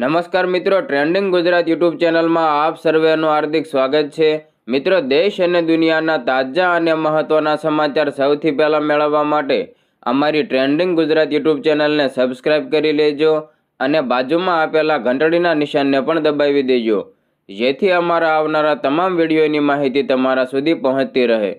નમસ્કાર મિત્રો trending Gujarat YouTube ચેનલમાં આપ સર્વેનું હાર્દિક સ્વાગત છે. મિત્રો, દેશ અને દુનિયાના તાજા અને મહત્ત્વના સમાચાર સૌથી પહેલાં મેળવવા માટે અમારી ટ્રેન્ડિંગ ગુજરાત યુટ્યુબ ચેનલને સબસ્ક્રાઇબ કરી લેજો અને બાજુમાં આપેલા ઘંટડીના નિશાનને પણ દબાવી દેજો. જેથી અમારા આવનારા તમામ વિડીયોની માહિતી તમારા સુધી પહોંચતી રહે.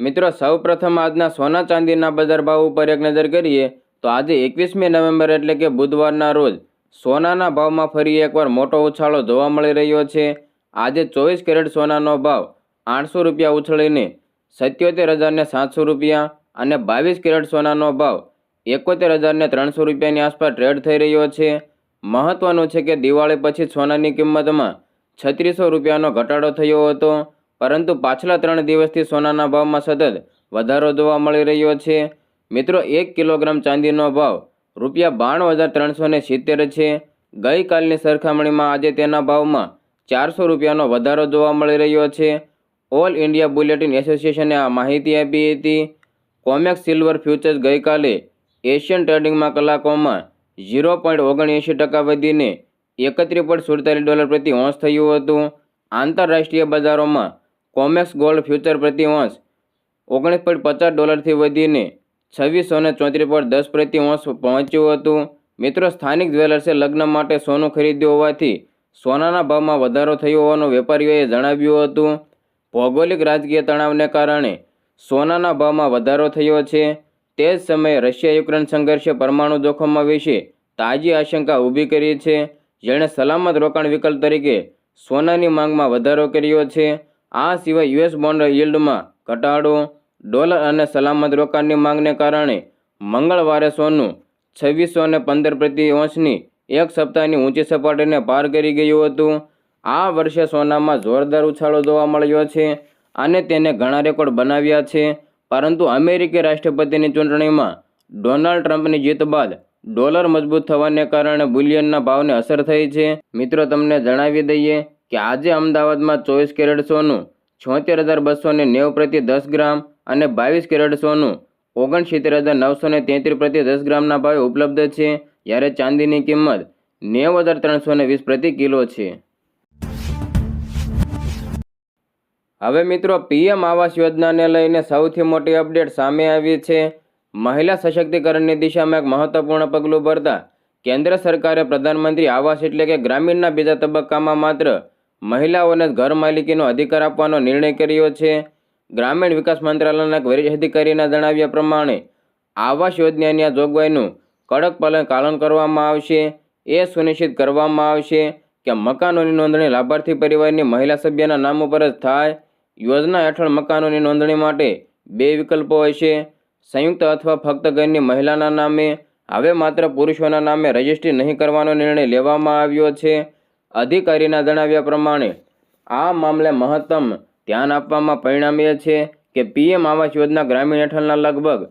મિત્રો, સૌપ્રથમ આજના સોના ચાંદીના બજાર ભાવ ઉપર એક નજર કરીએ. તો આજે એકવીસમી નવેમ્બર એટલે કે બુધવારના રોજ સોનાના ભાવમાં ફરી એકવાર મોટો ઉછાળો જોવા મળી રહ્યો છે. આજે ચોવીસ કેરેટ સોનાનો ભાવ આઠસો રૂપિયા ઉછળીને સત્યોતેર હજારને સાતસો રૂપિયા અને બાવીસ કેરેટ સોનાનો ભાવ એકોતેર હજારને ત્રણસો રૂપિયાની આસપાસ ટ્રેડ થઈ રહ્યો છે. મહત્વનું છે કે દિવાળી પછી સોનાની કિંમતમાં છત્રીસો રૂપિયાનો ઘટાડો થયો હતો, પરંતુ પાછલા ત્રણ દિવસથી સોનાના ભાવમાં સતત વધારો જોવા મળી રહ્યો છે. મિત્રો, એક કિલોગ્રામ ચાંદીનો ભાવ રૂપિયા બાણું હજાર ત્રણસો ને સિત્તેર છે. ગઈકાલની સરખામણીમાં આજે તેના ભાવમાં ચારસો રૂપિયાનો વધારો જોવા મળી રહ્યો છે. ઓલ ઇન્ડિયા બુલેટિન એસોસિએશને આ માહિતી આપી હતી. કોમેક્સ સિલ્વર ફ્યુચર્સ ગઈકાલે એશિયન ટ્રેડિંગમાં કલાકોમાં ઝીરો પોઈન્ટ ઓગણએંશી ટકા વધીને એકત્રીસ પોઈન્ટ સુડતાલીસ ડોલર પ્રતિ ઓંશ થયું હતું. આંતરરાષ્ટ્રીય બજારોમાં કોમેક્સ ગોલ્ડ ફ્યુચર પ્રતિ ઓંશ ઓગણીસ પોઈન્ટ પચાસ ડોલરથી વધીને છવ્વીસો ને ચોત્રીસ પોઈન્ટ દસ પ્રતિ અંશ પહોંચ્યું હતું. મિત્રો, સ્થાનિક જ્વેલર્સે લગ્ન માટે સોનું ખરીદ્યું હોવાથી સોનાના ભાવમાં વધારો થયો હોવાનું વેપારીઓએ જણાવ્યું હતું. ભૌગોલિક રાજકીય તણાવને કારણે સોનાના ભાવમાં વધારો થયો છે. તે જ સમયે રશિયા યુક્રેન સંઘર્ષે પરમાણુ જોખમમાં વિશે તાજી આશંકા ઊભી કરી છે. જેણે સલામત રોકાણ વિકલ્પ તરીકે સોનાની માંગમાં વધારો કર્યો છે. આ સિવાય યુએસ બોન્ડ યીલ્ડમાં ઘટાડો ડોલર અને સલામત રોકાણની માંગને કારણે મંગળવારે સોનું છવ્વીસો અને પંદર પ્રતિ ઓંસની એક સપ્તાહની ઊંચી સપાટીને પાર કરી ગયું હતું. આ વર્ષે સોનામાં જોરદાર ઉછાળો જોવા મળ્યો છે અને તેને ઘણા રેકોર્ડ બનાવ્યા છે. પરંતુ અમેરિકી રાષ્ટ્રપતિની ચૂંટણીમાં ડોનાલ્ડ ટ્રમ્પની જીત બાદ ડોલર મજબૂત થવાને કારણે બુલિયનના ભાવને અસર થઈ છે. મિત્રો, તમને જણાવી દઈએ કે આજે અમદાવાદમાં ચોવીસ કેરેટ સોનું, છોતેર હજાર બસો નેવું પ્રતિ દસ ગ્રામ અને બાવીસ કેરેટ સોનું ઓગણસિત્તેર હજાર નવસો ને તેત્રીસ પ્રતિ દસ ગ્રામના ભાવે ઉપલબ્ધ છે. જ્યારે ચાંદીની કિંમત નેવું હજાર ત્રણસો ને વીસ પ્રતિ કિલો છે. હવે મિત્રો, પીએમ આવાસ યોજનાને લઈને સૌથી મોટી અપડેટ સામે આવી છે. મહિલા સશક્તિકરણની દિશામાં એક મહત્વપૂર્ણ પગલું ભરતા કેન્દ્ર સરકારે પ્રધાનમંત્રી આવાસ એટલે કે ગ્રામીણના બીજા તબક્કામાં માત્ર મહિલાઓને ઘર માલિકીનો અધિકાર આપવાનો નિર્ણય કર્યો છે. ગ્રામીણ વિકાસ મંત્રાલયના વરિષ્ઠ અધિકારીના જણાવ્યા પ્રમાણે આવાસ યોજનાની આ જોગવાઈનું કડક પાલન પાલન કરવામાં આવશે. એ સુનિશ્ચિત કરવામાં આવશે કે મકાનોની નોંધણી લાભાર્થી પરિવારની મહિલા સભ્યના નામ ઉપર જ થાય. યોજના હેઠળ મકાનોની નોંધણી માટે બે વિકલ્પો હશે સંયુક્ત અથવા ફક્ત ઘરની મહિલાના નામે, હવે માત્ર પુરુષોના નામે રજિસ્ટ્રી નહીં કરવાનો નિર્ણય લેવામાં આવ્યો છે. અધિકારીના જણાવ્યા પ્રમાણે, આ મામલે મહત્તમ ધ્યાન આપવામાં પરિણામ એ છે કે પીએમ આવાસ યોજના ગ્રામીણ હેઠળના લગભગ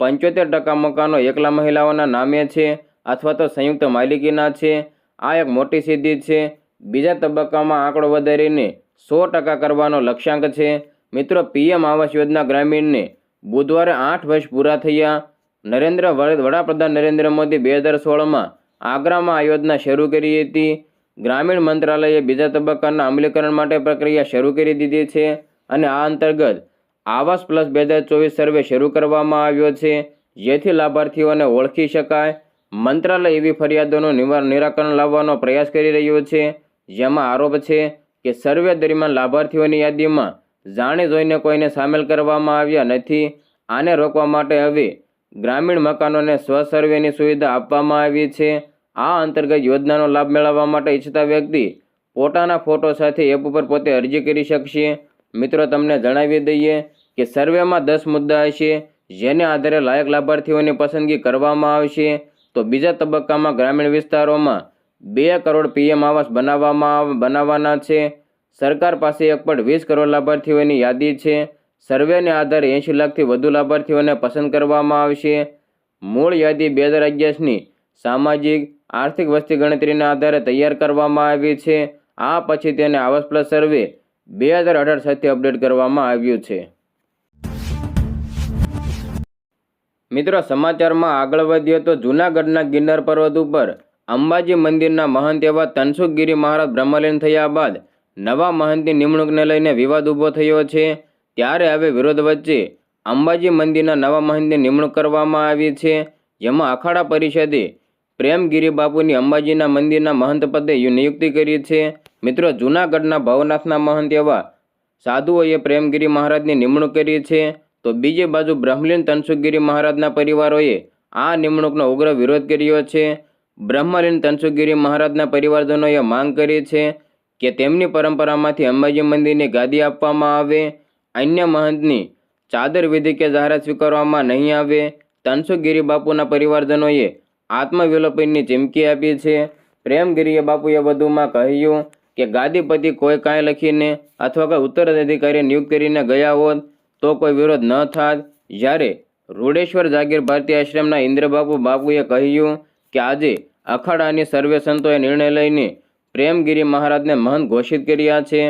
પંચોતેર ટકા મકાનો એકલા મહિલાઓના નામે છે અથવા તો સંયુક્ત માલિકીના છે. આ એક મોટી સિદ્ધિ છે. બીજા તબક્કામાં આંકડો વધારીને સો ટકા કરવાનો લક્ષ્યાંક છે. મિત્રો, પીએમ આવાસ યોજના ગ્રામીણને બુધવારે આઠ વર્ષ પૂરા થયા. નરેન્દ્ર વડાપ્રધાન નરેન્દ્ર મોદી બે હજાર સોળમાં આગ્રામાં આ યોજના શરૂ કરી હતી. ગ્રામીણ મંત્રાલયે બીજા તબક્કાના અમલીકરણ માટે પ્રક્રિયા શરૂ કરી દીધી છે અને આ અંતર્ગત આવાસ પ્લસ બે હજાર ચોવીસ સર્વે શરૂ કરવામાં આવ્યો છે. જેથી લાભાર્થીઓને ઓળખી શકાય. મંત્રાલય એવી ફરિયાદોનું નિવાર નિરાકરણ લાવવાનો પ્રયાસ કરી રહ્યો છે. જેમાં આરોપ છે કે સર્વે દરમિયાન લાભાર્થીઓની યાદીમાં જાણી જોઈને કોઈને સામેલ કરવામાં આવ્યા નથી. આને રોકવા માટે હવે ગ્રામીણ મકાનોને સ્વસર્વેની સુવિધા આપવામાં આવી છે. આ અંતર્ગત યોજનાનો લાભ મેળવવા માટે ઈચ્છતા વ્યક્તિ પોતાના ફોટો સાથે એપ ઉપર પોતે અરજી કરી શકશે. મિત્રો, તમને જણાવી દઈએ કે સર્વેમાં દસ મુદ્દા હશે, જેને આધારે લાયક લાભાર્થીઓની પસંદગી કરવામાં આવશે. તો બીજા તબક્કામાં ગ્રામીણ વિસ્તારોમાં બે કરોડ પીએમ આવાસ બનાવવામાં બનાવવાના છે. સરકાર પાસે એક પણ વીસ કરોડ લાભાર્થીઓની યાદી છે. સર્વેને આધારે એંશી લાખથી વધુ લાભાર્થીઓને પસંદ કરવામાં આવશે. મૂળ યાદી બે હજાર અગિયારની સામાજિક, આર્થિક વસ્તી ગણતરીના આધારે તૈયાર કરવામાં આવી છે. આ પછી તેને આવાસ પ્લસ સર્વે બે હજાર અઢાર સાથે અપડેટ કરવામાં આવ્યું છે. મિત્રો, સમાચારમાં આગળ વધીએ તો જૂનાગઢના ગિરનાર પર્વત ઉપર અંબાજી મંદિરના મહંત એવા તનસુખગીરી મહારાજ બ્રહ્મલીન થયા બાદ નવા મહંતની નિમણૂકને લઈને વિવાદ ઊભો થયો છે. ત્યારે હવે વિરોધ વચ્ચે અંબાજી મંદિરના નવા મહંતની નિમણૂક કરવામાં આવી છે. જેમાં અખાડા પરિષદે પ્રેમગીરી બાપુની અંબાજીના મંદિરના મહંત પદે નિયુક્તિ કરી છે. મિત્રો, જૂનાગઢના ભવનાથના મહંત એવા સાધુઓએ પ્રેમગીરી મહારાજની નિમણૂક કરી છે. તો બીજી બાજુ બ્રહ્મલીન તનસુખગીરી મહારાજના પરિવારોએ આ નિમણૂકનો ઉગ્ર વિરોધ કર્યો છે. બ્રહ્મલીન તનસુખગીરી મહારાજના પરિવારજનોએ માંગ કરી છે કે તેમની પરંપરામાંથી અંબાજી મંદિરની ગાદી આપવામાં આવે. અન્ય મહંતની ચાદર વિધિ કે જાહેરાત સ્વીકારવામાં નહીં આવે. તનસુખગીરી બાપુના પરિવારજનોએ આત્મવિલોપનની ચીમકી આપી છે. પ્રેમગીરીએ બાપુએ વધુમાં કહ્યું કે, ગાદીપતિ કોઈ કાંઈ લખીને અથવા કોઈ ઉત્તરાધિકારી નિયુક્ત કરીને ગયા હોત તો કોઈ વિરોધ ન થાત. જ્યારે રૂડેશ્વર જાગીર ભારતીય આશ્રમના ઇન્દ્રબાપુ બાપુએ કહ્યું કે, આજે અખાડાની સર્વે સંતોએ નિર્ણય લઈને પ્રેમગીરી મહારાજને મહંત ઘોષિત કર્યા છે.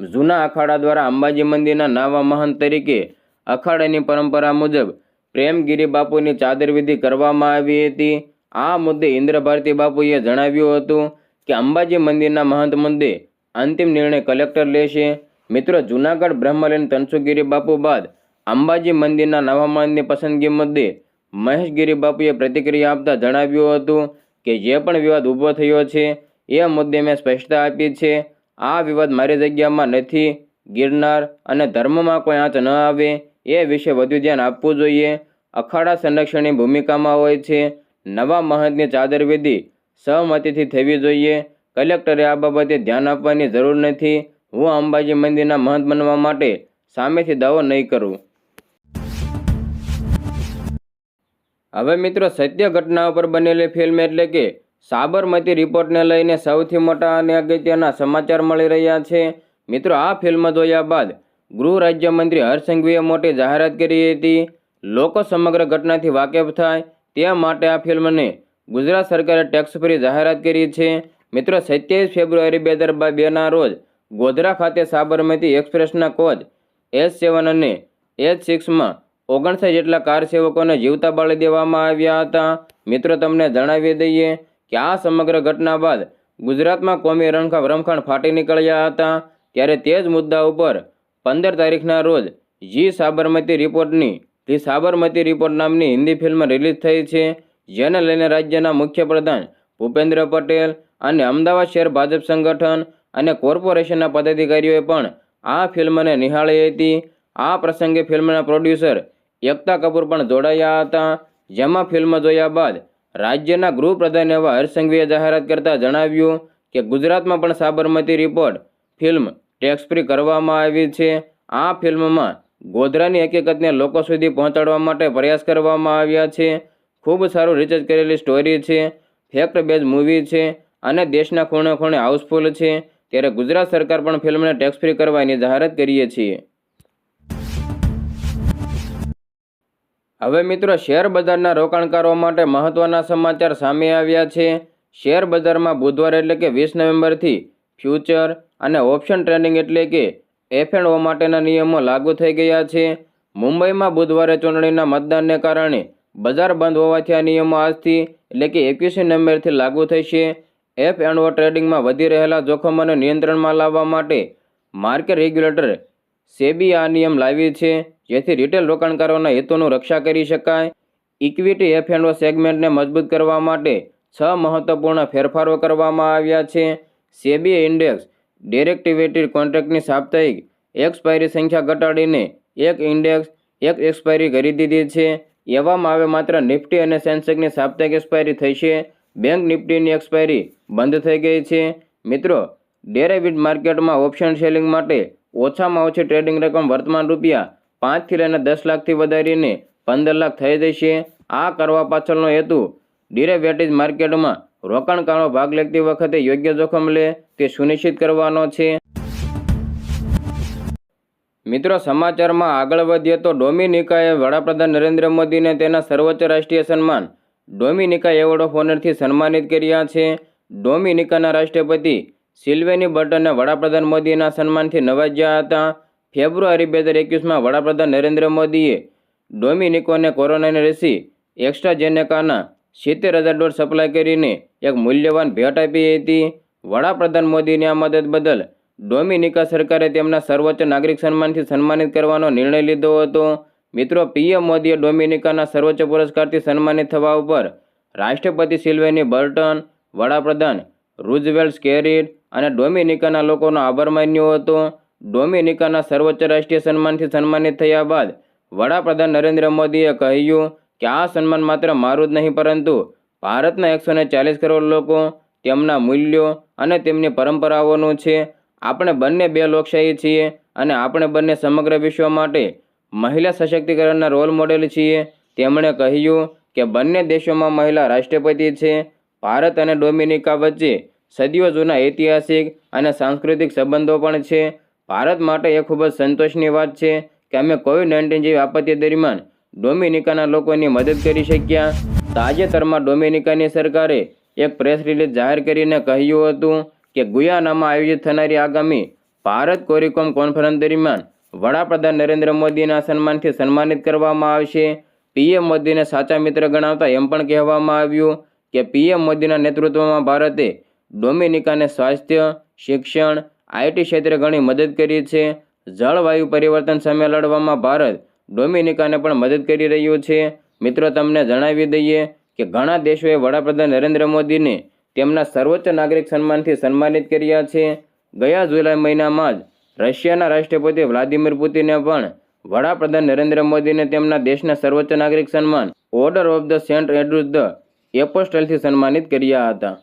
જૂના અખાડા દ્વારા અંબાજી મંદિરના નાવા મહંત તરીકે અખાડાની પરંપરા મુજબ પ્રેમગીરી બાપુની ચાદર વિધિ કરવામાં આવી હતી. આ મુદ્દે ઇન્દ્ર ભારતી બાપુએ જણાવ્યું હતું કે અંબાજી મંદિરના મહંત મુદ્દે અંતિમ નિર્ણય કલેક્ટર લેશે. મિત્રો, જૂનાગઢ, બ્રહ્મલીન તનસુગીરી બાપુ બાદ અંબાજી મંદિરના નવા મહંતની પસંદગી મુદ્દે મહેશગીરી બાપુએ પ્રતિક્રિયા આપતા જણાવ્યું હતું કે જે પણ વિવાદ ઊભો થયો છે, એ મુદ્દે મેં સ્પષ્ટતા આપી છે. આ વિવાદ મારી જગ્યામાં નથી, ગિરનાર અને ધર્મમાં કોઈ આંચ ન આવે, એ વિશે વધુ ધ્યાન આપવું જોઈએ. અખાડા સંરક્ષણની ભૂમિકામાં હોય છે. નવા મહંતની ચાદરવેદી સહમતિથી થવી જોઈએ. કલેક્ટરે આ બાબતે ધ્યાન આપવાની જરૂર નથી. હું અંબાજી મંદિરના મહંત બનવા માટે સામેથી દાવો નહીં કરું. હવે મિત્રો, સત્ય ઘટના ઉપર બનેલી ફિલ્મ એટલે કે સાબરમતી રિપોર્ટને લઈને સૌથી મોટા અને અગત્યના સમાચાર મળી રહ્યા છે. મિત્રો, આ ફિલ્મ જોયા બાદ ગૃહ રાજ્યમંત્રી હર્ષસંઘવીએ મોટી જાહેરાત કરી હતી. લોકો સમગ્ર ઘટનાથી વાકેફ થાય તે માટે આ ફિલ્મને ગુજરાત સરકારે ટેક્સ ફ્રી જાહેરાત કરી છે. મિત્રો, સત્યાવીસ ફેબ્રુઆરી બે હજાર બેના રોજ ગોધરા ખાતે સાબરમતી એક્સપ્રેસના કોચ એસ સેવન અને એચ સિક્સમાં ઓગણસાઠ જેટલા કાર સેવકોને જીવતા બાળી દેવામાં આવ્યા હતા. મિત્રો, તમને જણાવી દઈએ કે આ સમગ્ર ઘટના બાદ ગુજરાતમાં કોમી રણખા રમખાણ ફાટી નીકળ્યા હતા. ત્યારે તે જ મુદ્દા ઉપર પંદર તારીખના રોજ જી સાબરમતી રિપોર્ટની ધી સાબરમતી રિપોર્ટ નામની હિન્દી ફિલ્મ રિલીઝ થઈ છે, જેને લઈને રાજ્યના મુખ્યપ્રધાન ભૂપેન્દ્ર પટેલ અને અમદાવાદ શહેર ભાજપ સંગઠન અને કોર્પોરેશનના પદાધિકારીઓએ પણ આ ફિલ્મને નિહાળી હતી. આ પ્રસંગે ફિલ્મના પ્રોડ્યુસર એકતા કપૂર પણ જોડાયા હતા, જેમાં ફિલ્મ જોયા બાદ રાજ્યના ગૃહપ્રધાન એવા હર્ષસંઘવીએ જાહેરાત કરતા જણાવ્યું કે ગુજરાતમાં પણ Sabarmati report film tax free કરવામાં આવી છે. આ ફિલ્મમાં ગોધરાની હકીકતને લોકો સુધી પહોંચાડવા માટે પ્રયાસ કરવામાં આવ્યા છે. ખૂબ સારું રિસર્ચ કરેલી સ્ટોરી છે. ફેક્ટ બેઝ મૂવી છે અને દેશના ખૂણે ખૂણે હાઉસફુલ છે. ત્યારે ગુજરાત સરકાર પણ ફિલ્મને ટેક્સ ફ્રી કરવાની જાહેરાત કરીએ છીએ. હવે મિત્રો, શેર બજારના રોકાણકારો માટે મહત્વના સમાચાર સામે આવ્યા છે. શેર બજારમાં બુધવાર એટલે કે વીસ નવેમ્બરથી ફ્યુચર અને ઓપ્શન ટ્રેડિંગ એટલે કે એફ ઓ માટેના નિયમો લાગુ થઈ ગયા છે. મુંબઈમાં બુધવારે ચૂંટણીના મતદાનને કારણે બજાર બંધ હોવાથી આ નિયમો આજથી એટલે કે એકવીસમી નવેમ્બરથી લાગુ થશે. એફ એન્ડ ઓ ટ્રેડિંગમાં વધી રહેલા જોખમોને નિયંત્રણમાં લાવવા માટે માર્કેટ રેગ્યુલેટર સેબી આ નિયમ લાવી છે, જેથી રિટેલ રોકાણકારોના હેતુનું રક્ષા કરી શકાય. ઇક્વિટી એફ એન્ડ ઓ સેગમેન્ટને મજબૂત કરવા માટે છ મહત્વપૂર્ણ ફેરફારો કરવામાં આવ્યા છે. સેબી ઇન્ડેક્સ ડેરેક્ટિવેટેડ કોન્ટ્રાક્ટની સાપ્તાહિક એક્સપાયરી સંખ્યા ઘટાડીને એક ઇન્ડેક્સ, એક એક્સપાયરી કરી દીધી છે. એવામાં હવે માત્ર નિફ્ટી અને સેન્સેક્સની સાપ્તાહિક એક્સપાયરી થશે બેંક નિફ્ટીની એક્સપાયરી બંધ થઈ ગઈ છે. મિત્રો ડેરેવિડ માર્કેટમાં ઓપ્શન સેલિંગ માટે ઓછામાં ઓછી ટ્રેડિંગ રકમ વર્તમાન રૂપિયા પાંચથી લઈને દસ લાખથી વધારીને પંદર લાખ થઈ જશે. આ કરવા પાછળનો હેતુ ડેરેવેટિવ માર્કેટમાં રોકાણકારો ભાગ લેતી વખતે યોગ્ય જોખમ લે તે સુનિશ્ચિત કરવાનો છે. મિત્રો, સમાચારમાં આગળ વધીએ તો ડોમિનિકાએ વડાપ્રધાન નરેન્દ્ર મોદીને તેના સર્વોચ્ચ રાષ્ટ્રીય સન્માન ડોમિનિકા એવોર્ડ ઓફ ઓનરથી સન્માનિત કર્યા છે. ડોમિનિકાના રાષ્ટ્રપતિ સિલ્વેની બટને વડાપ્રધાન મોદીના સન્માનથી નવાજ્યા હતા. ફેબ્રુઆરી બે હજાર એકવીસમાં વડાપ્રધાન નરેન્દ્ર મોદીએ ડોમિનિકોને કોરોનાની રસી એક્સ્ટ્રાજેનેકાના સિત્તેર હજાર ડોઝ સપ્લાય કરીને એક મૂલ્યવાન ભેટ આપી હતી. વડાપ્રધાન મોદીની આ મદદ બદલ ડોમિનિકા સરકારે તેમના સર્વોચ્ચ નાગરિક સન્માનથી સન્માનિત કરવાનો નિર્ણય લીધો હતો. મિત્રો પીએમ મોદીએ ડોમિનિકાના સર્વોચ્ચ પુરસ્કારથી સન્માનિત થવા ઉપર રાષ્ટ્રપતિ સિલ્વેની બર્ટન, વડાપ્રધાન રૂઝવેલ્ટ સ્કેરિડ અને ડોમિનિકાના લોકોનો આભાર માન્યો હતો. ડોમિનિકાના સર્વોચ્ચ રાષ્ટ્રીય સન્માનથી સન્માનિત થયા બાદ વડાપ્રધાન નરેન્દ્ર મોદીએ કહ્યું કે આ સન્માન માત્ર મારું જ નહીં, પરંતુ ભારતના એકસો ચાલીસ કરોડ લોકો તેમના મૂલ્યો અને તેમની પરંપરાઓનું છે. આપણે બંને બે લોકશાહી છીએ અને આપણે બંને સમગ્ર વિશ્વ માટે મહિલા સશક્તિકરણના રોલ મોડેલ છીએ. તેમણે કહ્યું કે બંને દેશોમાં મહિલા રાષ્ટ્રપતિ છે. ભારત અને ડોમિનિકા વચ્ચે સદીઓ જૂના ઐતિહાસિક અને સાંસ્કૃતિક સંબંધો પણ છે. ભારત માટે એ ખૂબ જ સંતોષની વાત છે કે અમે કોવિડ નાઇન્ટીન જેવી આપત્તિ દરમિયાન ડોમિનિકાના લોકોની મદદ કરી શક્યા. તાજેતરમાં ડોમિનિકાની સરકારે એક પ્રેસ રિલીઝ જાહેર કરીને કહ્યું હતું કે ગુયાનામાં આયોજિત થનારી આગામી ભારત કોરિકોમ કોન્ફરન્સ દરમિયાન વડાપ્રધાન નરેન્દ્ર મોદીના સન્માનથી સન્માનિત કરવામાં આવશે. પીએમ મોદીને સાચા મિત્ર ગણાવતા એમ પણ કહેવામાં આવ્યું કે પીએમ મોદીના નેતૃત્વમાં ભારતે ડોમિનિકાને સ્વાસ્થ્ય, શિક્ષણ આઈટી ક્ષેત્રે ઘણી મદદ કરી છે. જળવાયુ પરિવર્તન સામે લડવામાં ભારત ડોમિનિકાને પણ મદદ કરી રહ્યું છે. મિત્રો, તમને જણાવી દઈએ કે ઘણા દેશોએ વડાપ્રધાન નરેન્દ્ર મોદીને તેમના સર્વોચ્ચ નાગરિક સન્માનથી સન્માનિત કર્યા છે. ગયા જુલાઈ મહિનામાં જ રશિયાના રાષ્ટ્રપતિ વ્લાદિમીર પુતિને પણ વડાપ્રધાન નરેન્દ્ર મોદીને તેમના દેશના સર્વોચ્ચ નાગરિક સન્માન order of the Saint એડ્રુસ the એપોસ્ટલથી સન્માનિત કર્યા હતા.